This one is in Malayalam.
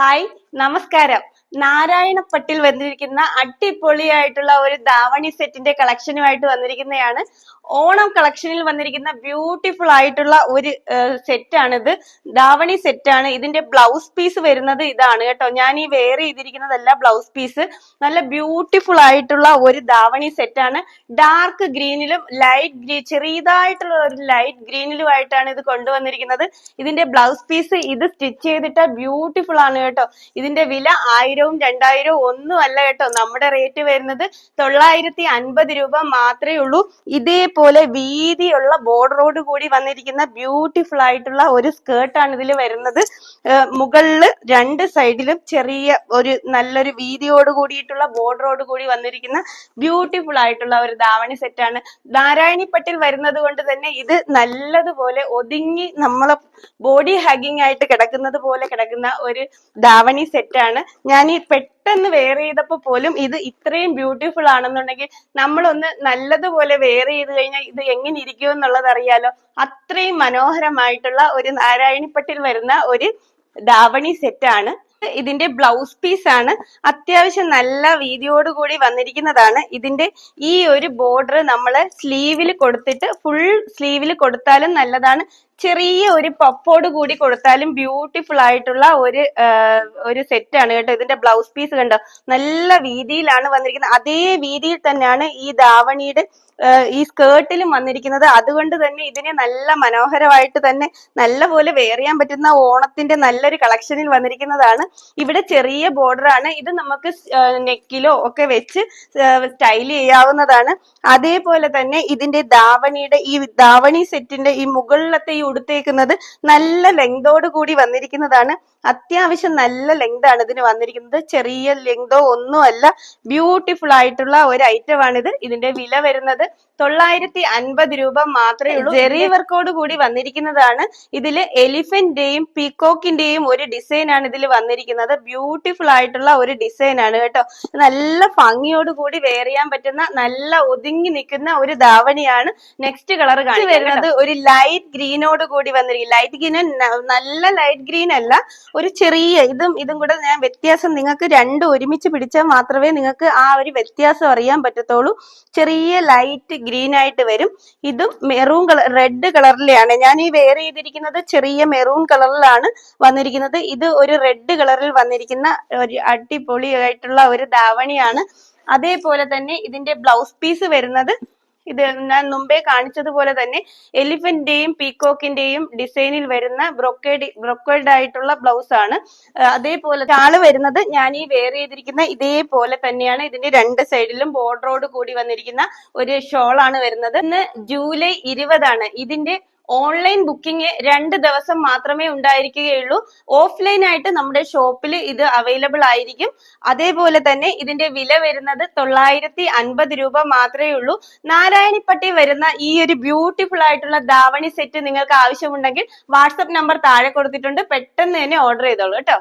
ഹായ് നമസ്കാരം. നാരായണപ്പട്ടിൽ വന്നിരിക്കുന്ന അടിപൊളിയായിട്ടുള്ള ഒരു ധാവണി സെറ്റിന്റെ കളക്ഷനുമായിട്ട് വന്നിരിക്കുന്നതാണ്. ഓണം കളക്ഷനിൽ വന്നിരിക്കുന്ന ബ്യൂട്ടിഫുൾ ആയിട്ടുള്ള ഒരു സെറ്റ് ആണിത് ധാവണി സെറ്റ് ആണ് ഇതിന്റെ ബ്ലൗസ് പീസ് വരുന്നത് ഇതാണ് കേട്ടോ. ഞാൻ ഈ വെയർ ചെയ്തിരിക്കുന്നതല്ല ബ്ലൗസ് പീസ് നല്ല ബ്യൂട്ടിഫുൾ ആയിട്ടുള്ള ഒരു ധാവണി സെറ്റ് ആണ് ഡാർക്ക് ഗ്രീനിലും ലൈറ്റ് ഗ്രീൻ ചെറിയതായിട്ടുള്ള ഒരു ലൈറ്റ് ഗ്രീനിലും ആയിട്ടാണ് ഇത് കൊണ്ടുവന്നിരിക്കുന്നത്. ഇതിന്റെ ബ്ലൗസ് പീസ് ഇത് സ്റ്റിച്ച് ചെയ്തിട്ട് ബ്യൂട്ടിഫുൾ ആണ് കേട്ടോ. ഇതിന്റെ വില ആയിരവും രണ്ടായിരവും ഒന്നും അല്ല കേട്ടോ. നമ്മുടെ റേറ്റ് വരുന്നത് തൊള്ളായിരത്തി അൻപത് രൂപ മാത്രമേ ഉള്ളൂ. ഇതേപോലെ വീതിയുള്ള ബോർഡറോട് കൂടി വന്നിരിക്കുന്ന ബ്യൂട്ടിഫുൾ ആയിട്ടുള്ള ഒരു സ്കേർട്ടാണ് ഇതിൽ വരുന്നത്. മുകളിൽ രണ്ട് സൈഡിലും ചെറിയ ഒരു നല്ലൊരു വീതിയോട് കൂടിയിട്ടുള്ള ബോർഡറോട് കൂടി വന്നിരിക്കുന്ന ബ്യൂട്ടിഫുൾ ആയിട്ടുള്ള ഒരു ധാവണി സെറ്റാണ് നാരായണിപ്പട്ടിൽ വരുന്നത് കൊണ്ട് തന്നെ ഇത് നല്ലതുപോലെ ഒതുങ്ങി നമ്മളെ ബോഡി ഹഗിങ് ആയിട്ട് കിടക്കുന്നത് പോലെ കിടക്കുന്ന ഒരു ധാവണി സെറ്റാണ് ഞാൻ ഈ പെട്ടെന്ന് വെയർ ചെയ്തപ്പോ പോലും ഇത് ഇത്രയും ബ്യൂട്ടിഫുൾ ആണെന്നുണ്ടെങ്കിൽ നമ്മളൊന്ന് നല്ലതുപോലെ വെയർ ചെയ്ത് കഴിഞ്ഞാൽ ഇത് എങ്ങനെ ഇരിക്കും എന്നുള്ളത് അറിയാലോ. അത്രയും മനോഹരമായിട്ടുള്ള ഒരു നാരായണിപ്പട്ടിൽ വരുന്ന ഒരു ധാവണി സെറ്റാണ് ഇതിന്റെ ബ്ലൗസ് പീസ് ആണ്. അത്യാവശ്യം നല്ല വീതിയോട് കൂടി വന്നിരിക്കുന്നതാണ്. ഇതിന്റെ ഈ ഒരു ബോർഡർ നമ്മൾ സ്ലീവിൽ കൊടുത്തിട്ട് ഫുൾ സ്ലീവിൽ കൊടുത്താലും നല്ലതാണ്. ചെറിയ ഒരു പപ്പോട് കൂടി കൊടുത്താലും ബ്യൂട്ടിഫുൾ ആയിട്ടുള്ള ഒരു ഒരു സെറ്റ് ആണ് കേട്ടോ ഇതിന്റെ ബ്ലൗസ് പീസ് കണ്ടോ? നല്ല വീതിയിലാണ് വന്നിരിക്കുന്നത്. അതേ വീതിയിൽ തന്നെയാണ് ഈ ധാവണിയുടെ ഈ സ്കേർട്ടിലും വന്നിരിക്കുന്നത് അതുകൊണ്ട് തന്നെ ഇതിനെ നല്ല മനോഹരമായിട്ട് തന്നെ നല്ല പോലെ വെയർ ചെയ്യാൻ പറ്റുന്ന ഓണത്തിന്റെ നല്ലൊരു കളക്ഷനിൽ വന്നിരിക്കുന്നതാണ്. ഇവിടെ ചെറിയ ബോർഡർ ആണ്. ഇത് നമുക്ക് നെക്കിലോ ഒക്കെ വെച്ച് സ്റ്റൈൽ ചെയ്യാവുന്നതാണ്. അതേപോലെ തന്നെ ഇതിന്റെ ധാവണിയുടെ ഈ ധാവണി സെറ്റിന്റെ ഈ മുകളിലത്തെ ഈ ഉടുത്തേക്കുന്നത് നല്ല ലെങ്തോട് കൂടി വന്നിരിക്കുന്നതാണ്. അത്യാവശ്യം നല്ല ലെങ്ത് ആണ് ഇതിന് വന്നിരിക്കുന്നത്. ചെറിയ ലെങ്തോ ഒന്നുമല്ല. ബ്യൂട്ടിഫുൾ ആയിട്ടുള്ള ഒരു ഐറ്റം ആണിത്. ഇതിന്റെ വില വരുന്നത് തൊള്ളായിരത്തി അൻപത് രൂപ മാത്രമേ ഉള്ളൂ. ജെറി വർക്കോട് കൂടി വന്നിരിക്കുന്നതാണ്. ഇതിൽ എലിഫന്റിന്റെയും പീകോക്കിന്റെയും ഒരു ഡിസൈൻ ആണ് ഇതിൽ വന്നിരിക്കുന്നത്. ബ്യൂട്ടിഫുൾ ആയിട്ടുള്ള ഒരു ഡിസൈൻ ആണ് കേട്ടോ. നല്ല ഭംഗിയോട് കൂടി വെയർ ചെയ്യാൻ പറ്റുന്ന നല്ല ഒതുങ്ങി നിൽക്കുന്ന ഒരു ധാവണിയാണ് നെക്സ്റ്റ് കളർ കാണി വരുന്നത് ഒരു ലൈറ്റ് ഗ്രീനോട് കൂടി വന്നിരിക്കും ലൈറ്റ് ഗ്രീൻ നല്ല ലൈറ്റ് ഗ്രീൻ അല്ല ഒരു ചെറിയ ഇതും ഇതും കൂടെ ഞാൻ വ്യത്യാസം നിങ്ങൾക്ക് രണ്ടും ഒരുമിച്ച് പിടിച്ചാൽ മാത്രമേ നിങ്ങൾക്ക് ആ ഒരു വ്യത്യാസം അറിയാൻ പറ്റത്തുള്ളൂ. ചെറിയ ലൈറ്റ് ഗ്രീൻ ആയിട്ട് വരും. ഇതും മെറൂൺ കളർ റെഡ് കളറിലാണ്. ഞാൻ ഈ വെയർ ചെയ്തിരിക്കുന്നത് ചെറിയ മെറൂൺ കളറിലാണ് വന്നിരിക്കുന്നത്. ഇത് ഒരു റെഡ് കളറിൽ വന്നിരിക്കുന്ന ഒരു അടിപൊളിയായിട്ടുള്ള ഒരു ധാവണിയാണ്. അതേപോലെ തന്നെ ഇതിന്റെ ബ്ലൗസ് പീസ് വരുന്നത് ഇത് ഞാൻ മുമ്പേ കാണിച്ചതുപോലെ തന്നെ എലിഫന്റിന്റെയും പീകോക്കിന്റെയും ഡിസൈനിൽ വരുന്ന ബ്രൊക്കേഡ് ബ്രൊക്കേഡ് ആയിട്ടുള്ള ബ്ലൗസ് ആണ് അതേപോലെ ആൾ വരുന്നത് ഞാൻ ഈ വെയർ ചെയ്തിരിക്കുന്ന ഇതേപോലെ തന്നെയാണ്. ഇതിന്റെ രണ്ട് സൈഡിലും ബോർഡറോട് കൂടി വന്നിരിക്കുന്ന ഒരു ഷോൾ ആണ് വരുന്നത്. ഇന്ന് ജൂലൈ ഇരുപതാണ്. ഇതിന്റെ ഓൺലൈൻ ബുക്കിംഗ് രണ്ട് ദിവസം മാത്രമേ ഉണ്ടായിരിക്കുകയുള്ളൂ. ഓഫ്ലൈൻ ആയിട്ട് നമ്മുടെ ഷോപ്പിൽ ഇത് അവൈലബിൾ ആയിരിക്കും. അതേപോലെ തന്നെ ഇതിന്റെ വില വരുന്നത് തൊള്ളായിരത്തി അൻപത് രൂപ മാത്രമേ ഉള്ളൂ. നാരായണിപ്പട്ടി വരുന്ന ഈ ഒരു ബ്യൂട്ടിഫുൾ ആയിട്ടുള്ള ദാവണി സെറ്റ് നിങ്ങൾക്ക് ആവശ്യമുണ്ടെങ്കിൽ വാട്സപ്പ് നമ്പർ താഴെ കൊടുത്തിട്ടുണ്ട്. പെട്ടെന്ന് തന്നെ ഓർഡർ ചെയ്തോളൂ കേട്ടോ.